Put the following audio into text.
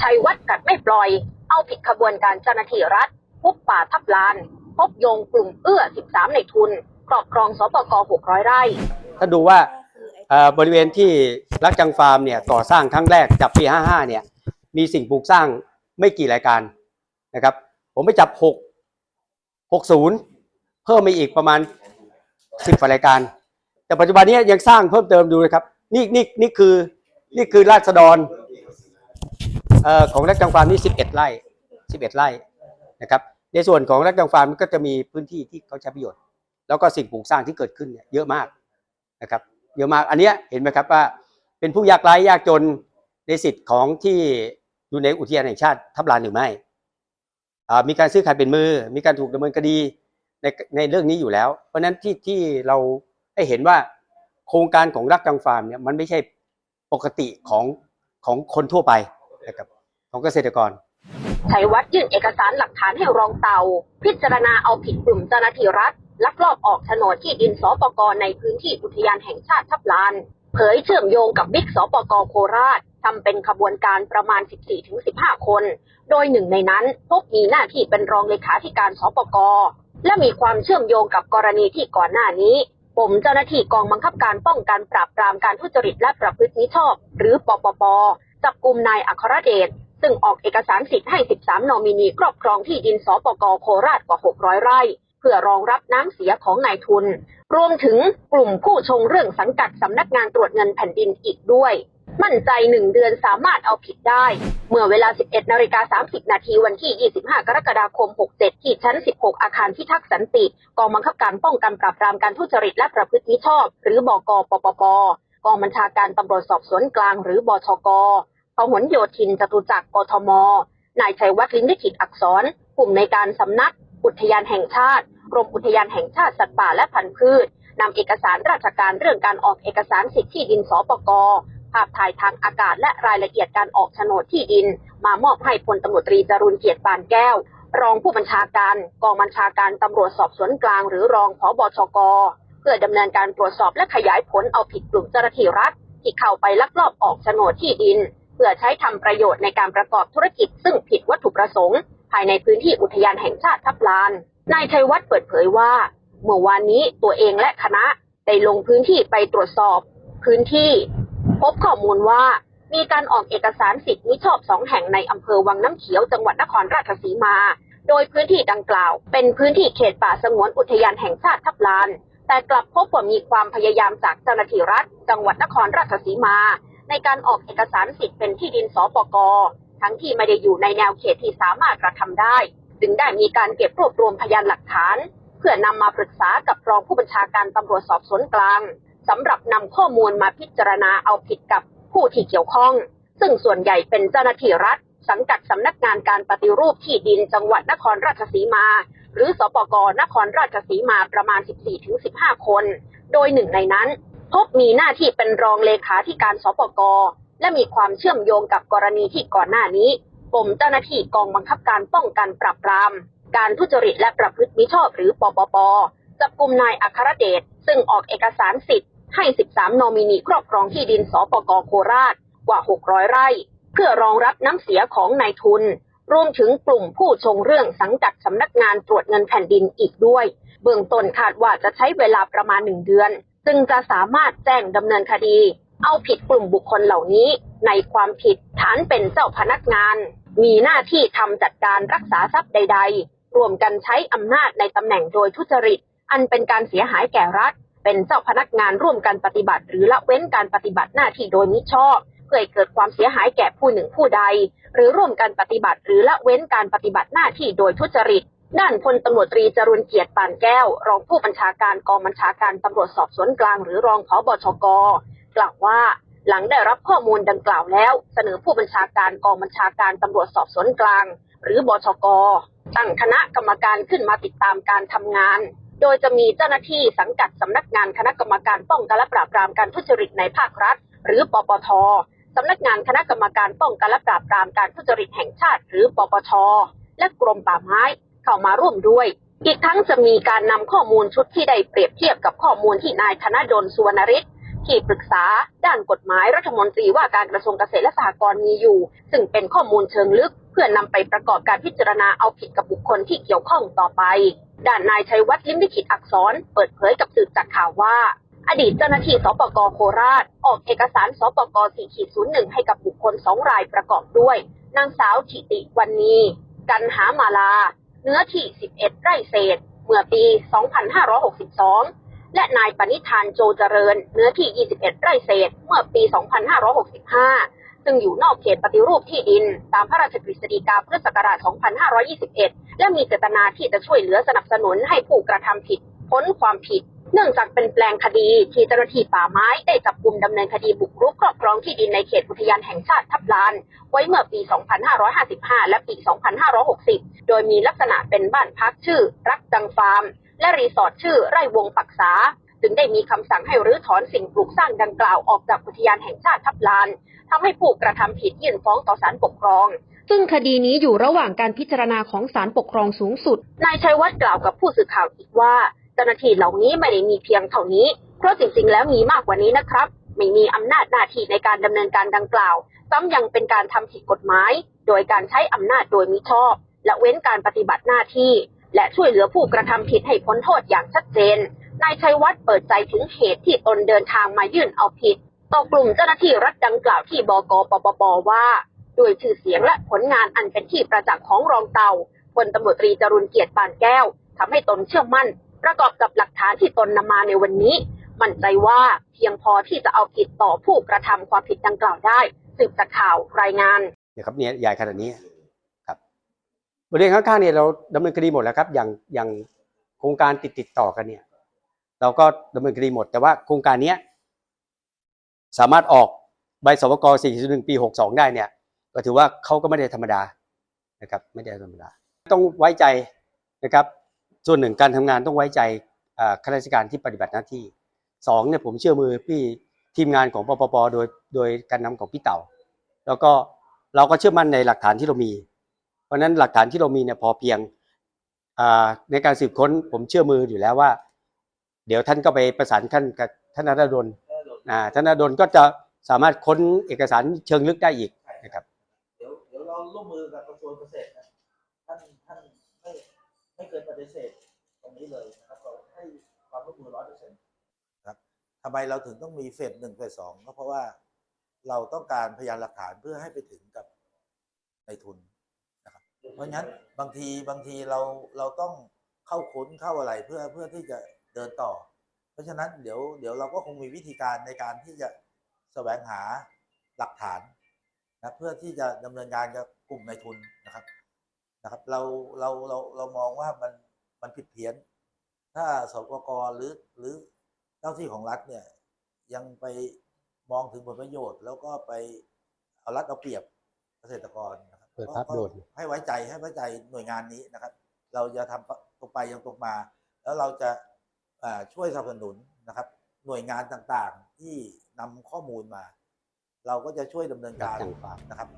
ชัยวัดกัดไม่ปล่อย เอาผิดขบวนการเจ้าหน้าที่รัฐพบป่าทับลาน พบโยงกลุ่มเอื้อ 13 ในทุน ครอบครองสปก600 ไร่ ถ้าดูว่าเอ่อบริเวณที่รักจังฟาร์มเนี่ยก่อสร้างครั้งแรกจับปี 55 เนี่ยมีสิ่งปลูกสร้างไม่กี่รายการนะครับ ผมไปจับ 6 60 เพิ่มไปอีกประมาณ 10กว่ารายการ แต่ปัจจุบันนี้ยังสร้างเพิ่มเติมดูนะครับ นี่นี่นี่คือนี่คือราษฎร เอ่อของรักจังฟาร์มนี่11 ไร่ 11 ไร่นะครับ ในส่วนของรักจังฟาร์มก็จะมีพื้นที่ที่เขาใช้ประโยชน์ แล้วก็สิ่งปลูกสร้างที่เกิดขึ้นเนี่ยเยอะมากนะครับเยอะมากอันนี้เห็นไหมครับว่าเป็นผู้ยากไร้ยากจนในสิทธิ์ของที่อยู่ในอุทยานแห่งชาติทับลานหรือไม่มีการซื้อขายเป็นมือ มีการถูกดำเนินคดีในในเรื่องนี้อยู่แล้ว เพราะฉะนั้นที่ที่เราให้เห็นว่าโครงการของรักกังฟาร์มเนี่ยมันไม่ใช่ปกติของของคนทั่วไป นะครับของเกษตรกรชัยวัดยื่นเอกสารหลักฐานให้รองเตา พิจารณาเอาผิดกลุ่มเจ้าหน้าที่รัฐ ลักลอบออกโฉนดที่ดินสปกรในพื้นที่อุทยานแห่งชาติทับลาน เผยเชื่อมโยงกับบิ๊กสปกโคราชทำเป็นขบวนการประมาณ 14-15 คน โดยหนึ่งในนั้นพบมีหน้าที่เป็นรองเลขาธิการสปกและมีความเชื่อมโยงกับกรณีที่ก่อนหน้านี้ผมเจ้าหน้าที่กองบังคับการป้องกันปราบปรามการทุจริตและประพฤติมิชอบ หรือปปป จับกลุ่มนายอัครเดชซึ่งออกเอกสารสิทธิ์ให้ 13 นอมินีครอบครองที่ดินสปกโคราชกว่า 600 ไร่ เพื่อรองรับน้ำเสียของนายทุน รวมถึงกลุ่มผู้ชงเรื่องสังกัดสำนักงานตรวจเงินแผ่นดินอีกด้วย มั่นใจหนึ่งเดือนสามารถเอาผิดได้ เมื่อเวลา 11 นาฬิกา 30 นาทีวันที่ 25 กรกฎาคม 67 ที่ชั้น 16 อาคารพิทักษ์สันติ กองบังคับการป้องกันปราบปรามการทุจริตและประพฤติมิชอบ หรือบกปปปกองบัญชาการตำรวจสอบสวนกลางหรือบชก หลโยธินจตุจักรกทม นายชัยวัฒน์ลิ้มลิขิตอักษรกลุ่มในการสำนัก อุทยานแห่งชาติ กรมอุทยานแห่งชาติสัตว์ป่าและพันธุ์พืชนำเอกสารราชการเรื่องการออกเอกสารสิทธิที่ดินสปกภาพถ่ายทางอากาศและรายละเอียดการออกโฉนดที่ดิน มามอบให้พลตำรวจตรีจรุนเกียรติปานแก้ว รองผู้บัญชาการ กองบัญชาการตำรวจสอบสวนกลาง หรือรองผบชก เพื่อดำเนินการตรวจสอบและขยายผลเอาผิดกลุ่มเจ้าหน้าที่รัฐ ที่เข้าไปลักลอบออกโฉนดที่ดิน พื่อใช้ทำประโยชน์ในการประกอบธุรกิจซึ่งผิดวัตถุประสงค์ ภายในพื้นที่อุทยานแห่งชาติทับลาน นายชัยวัฒน์เปิดเผยว่า เมื่อวานนี้ตัวเองและคณะได้ลงพื้นที่ไปตรวจสอบ พื้นที่ พบข้อมูลว่ามีการออกเอกสารสิทธิ์มิชอบสองแห่งในอำเภอวังน้ำเขียวจังหวัดนครราชสีมา โดยพื้นที่ดังกล่าว เป็นพื้นที่เขตป่าสงวนอุทยานแห่งชาติทับลาน แต่กลับพบว่ามีความพยายามจากเจ้าหน้าที่รัฐ จังหวัดนครราชสีมา ในการออกเอกสารสิทธิ์เป็นที่ดินสปกทั้งที่ไม่ได้อยู่ในแนวเขตที่สามารถกระทำได้ จึงได้มีการเก็บรวบรวมพยานหลักฐาน เพื่อนำมาปรึกษากับรองผู้บัญชาการตำรวจสอบสวนกลางสำหรับนำข้อมูลมาพิจารณาเอาผิดกับผู้ที่เกี่ยวข้อง ซึ่งส่วนใหญ่เป็นเจ้าหน้าที่รัฐ สังกัดสำนักงานการปฏิรูปที่ดินจังหวัดนครราชสีมา หรือสปกนครราชสีมาประมาณ 14-15 คน โดยหนึ่งในนั้น พบมีหน้าที่เป็นรองเลขาธิการสปกและมีความเชื่อมโยงกับกรณีที่ก่อนหน้านี้กรมเจ้าหน้าที่กองบังคับการป้องกันปราบปราม การทุจริตและประพฤติมิชอบหรือปปปจับกลุ่มนายอัครเดชซึ่งออกเอกสารสิทธิ์ให้ 13 นอมินีครอบครองที่ดินสปกโคราชกว่า 600 ไร่ เพื่อรองรับน้ำเสียของนายทุน รวมถึงกลุ่มผู้ชงเรื่องสังกัดสำนักงานตรวจเงินแผ่นดินอีกด้วย เบื้องต้นคาดว่าจะใช้เวลาประมาณหนึ่งเดือน จึงจะสามารถแจ้งดำเนินคดี เอาผิดกลุ่มบุคคลเหล่านี้ ในความผิดฐานเป็นเจ้าพนักงาน มีหน้าที่ทำจัดการรักษาทรัพย์ใด ๆ รวมกันใช้อำนาจในตำแหน่งโดยทุจริต อันเป็นการเสียหายแก่รัฐ เป็นเจ้าพนักงานร่วมกันปฏิบัติ หรือละเว้นการปฏิบัติหน้าที่โดยมิชอบเพื่อให้เกิดความเสียหายแก่ผู้หนึ่งผู้ใด หรือร่วมกันปฏิบัติหรือละเว้นการปฏิบัติหน้าที่โดยทุจริต ด้านพลตำรวจตรีจรุนเกียรติปานแก้ว รองผู้บัญชาการกองบัญชาการตำรวจสอบสวนกลางหรือรองผบชกกล่าวว่า หลังได้รับข้อมูลดังกล่าวแล้ว เสนอผู้บัญชาการกองบัญชาการตำรวจสอบสวนกลาง หรือบชกตั้งคณะกรรมการขึ้นมาติดตามการทำงาน โดยจะมีเจ้าหน้าที่สังกัดสำนักงานคณะกรรมการป้องกันและปราบปรามการทุจริตในภาครัฐ หรือปปทสำนักงานคณะกรรมการป้องกันและปราบปรามการทุจริตแห่งชาติ หรือปปชและกรมป่าไม้ เข้ามาร่วมด้วย อีกทั้งจะมีการนำข้อมูลชุดที่ได้เปรียบเทียบกับข้อมูลที่นายธนดลสุวรรณฤทธิ์ที่ปรึกษาด้านกฎหมายรัฐมนตรีว่าการกระทรวงเกษตรและสหกรณ์มีอยู่ ซึ่งเป็นข้อมูลเชิงลึก เพื่อนำไปประกอบการพิจารณาเอาผิดกับบุคคลที่เกี่ยวข้องต่อไป ด้านนายชัยวัฒน์ลิมลิขิตอักษร เปิดเผยกับสื่อจากข่าวว่า อดีตเจ้าหน้าที่สปกโคราช ออกเอกสารสปก4.01 ให้กับบุคคลสองรายประกอบด้วย นางสาวถิติวันนีกันหามาลา เนื้อที่ 11 ไร่เศษ เมื่อปี 2562 และนายปณิธานโจเจริญ เนื้อที่ 21 ไร่เศษ เมื่อปี 2565 ซึ่งอยู่นอกเขตปฏิรูปที่ดิน ตามพระราชกฤษฎีกาพุทธศักราช 2521 และมีเจตนาที่จะช่วยเหลือสนับสนุนให้ผู้กระทำผิด พ้นความผิด เนื่องจากเป็นแปลงคดีที่เจ้าหน้าที่ป่าไม้ได้จับกลุ่มดำเนินคดีบุกรุกครอบครองที่ดินในเขตอุทยานแห่งชาติทับลาน ไว้เมื่อปี 2555 และปี 2560 โดยมีลักษณะเป็นบ้านพักชื่อ รักจังฟาร์ม และรีสอร์ทชื่อไร่วงปักษาจึงได้มีคำสั่งให้รื้อถอนสิ่งปลูกสร้างดังกล่าวออกจากอุทยานแห่งชาติทับลานทำให้ผู้กระทำผิดยื่นฟ้องต่อศาลปกครอง ซึ่งคดีนี้อยู่ระหว่างการพิจารณาของศาลปกครองสูงสุด นายชัยวัฒน์กล่าวกับผู้สื่อข่าวอีกว่า จ้าหน้าที่เหล่านี้ไม่ได้มีเพียงเท่านี้ เพราะจริงๆ แล้วมีมากกว่านี้นะครับ ไม่มีอำนาจหน้าที่ในการดำเนินการดังกล่าว ซ้ำยังเป็นการทำผิดกฎหมาย โดยการใช้อำนาจโดยมิชอบ และเว้นการปฏิบัติหน้าที่ และช่วยเหลือผู้กระทำผิดให้พ้นโทษอย่างชัดเจน นายชัยวัฒน์เปิดใจถึงเหตุที่ตนเดินทางมายื่นเอาผิด ต่อกลุ่มเจ้าหน้าที่รัฐดังกล่าวที่บกปปปว่าด้วยชื่อเสียงและผลงานอันเป็นที่ประจักษ์ของรองเตาพลตำรวจตรีจรุนเกียรติปานแก้วทำให้ตนเชื่อมั่น ประกอบกับหลักฐานที่ตนนำมาในวันนี้ มั่นใจว่าเพียงพอที่จะเอาผิดต่อผู้กระทำความผิดดังกล่าวได้สืบจากข่าวรายงานเนี่ยครับเนี่ยใหญ่ขนาดนี้ครับบริเวณข้างๆเนี่ยเราดำเนินคดีหมดแล้วครับ อย่างอย่างโครงการติดติดต่อกันเนี่ย เราก็ดำเนินคดีหมด แต่ว่าโครงการเนี้ยสามารถออกใบสวก4.1ปี 62 ได้เนี่ย ก็ถือว่าเขาก็ไม่ได้ธรรมดานะครับ ไม่ได้ธรรมดา ต้องไว้ใจนะครับ ส่วนหนึ่งการทำงานต้องไว้ใจข้าราชการที่ปฏิบัติหน้าที่สองเนี่ยผมเชื่อมือพี่ทีมงานของปปปโดยโดยการนำของพี่เต่า แล้วก็เราก็เชื่อมั่นในหลักฐานที่เรามี เพราะฉะนั้นหลักฐานที่เรามีเนี่ยพอเพียงในการสืบค้นผมเชื่อมืออยู่แล้วว่า เดี๋ยวท่านก็ไปประสานขั้นกับท่านนรดลท่านนรดลก็จะสามารถค้นเอกสารเชิงลึกได้อีกนะครับเดี๋ยวเดี๋ยวเราร่วมมือกับกระทรวงเกษตรนะท่านท่านไม่ ไม่เคยปฏิเสธตรงนี้เลยนะครับเราให้ความร่วมมือร้อยเปอร์เซ็นต์ครับทำไมเราถึงต้องมีเฟสหนึ่งเฟสสองก็เพราะว่าเราต้องการพยานหลักฐานเพื่อให้ไปถึงกับในทุนนะครับ เพราะงั้นบางทีบางทีเราเราต้องเข้าค้นเข้าอะไรเพื่อเพื่อที่จะเดินต่อ เพราะฉะนั้นเดี๋ยวเดี๋ยวเราก็คงมีวิธีการในการที่จะแสวงหาหลักฐานนะเพื่อที่จะดำเนินงานกับกลุ่มในทุนนะครับ นะครับเราเราเราเรามองว่ามันมันผิดเพี้ยน ถ้าสปกรหรือหรือเจ้าที่ของรัฐเนี่ยยังไปมองถึงผลประโยชน์ แล้วก็ไปเอารัดเอาเปรียบเกษตรกรนะครับเปิดภาพก็โดดให้ไว้ใจให้ไว้ใจหน่วยงานนี้นะครับ เราจะทำตรงไปยังตรงมา แล้วเราจะอ่าช่วยสนับสนุนนะครับ หน่วยงานต่างๆที่นำข้อมูลมา เราก็จะช่วยดำเนินการรักจังฟาร์มนะครับ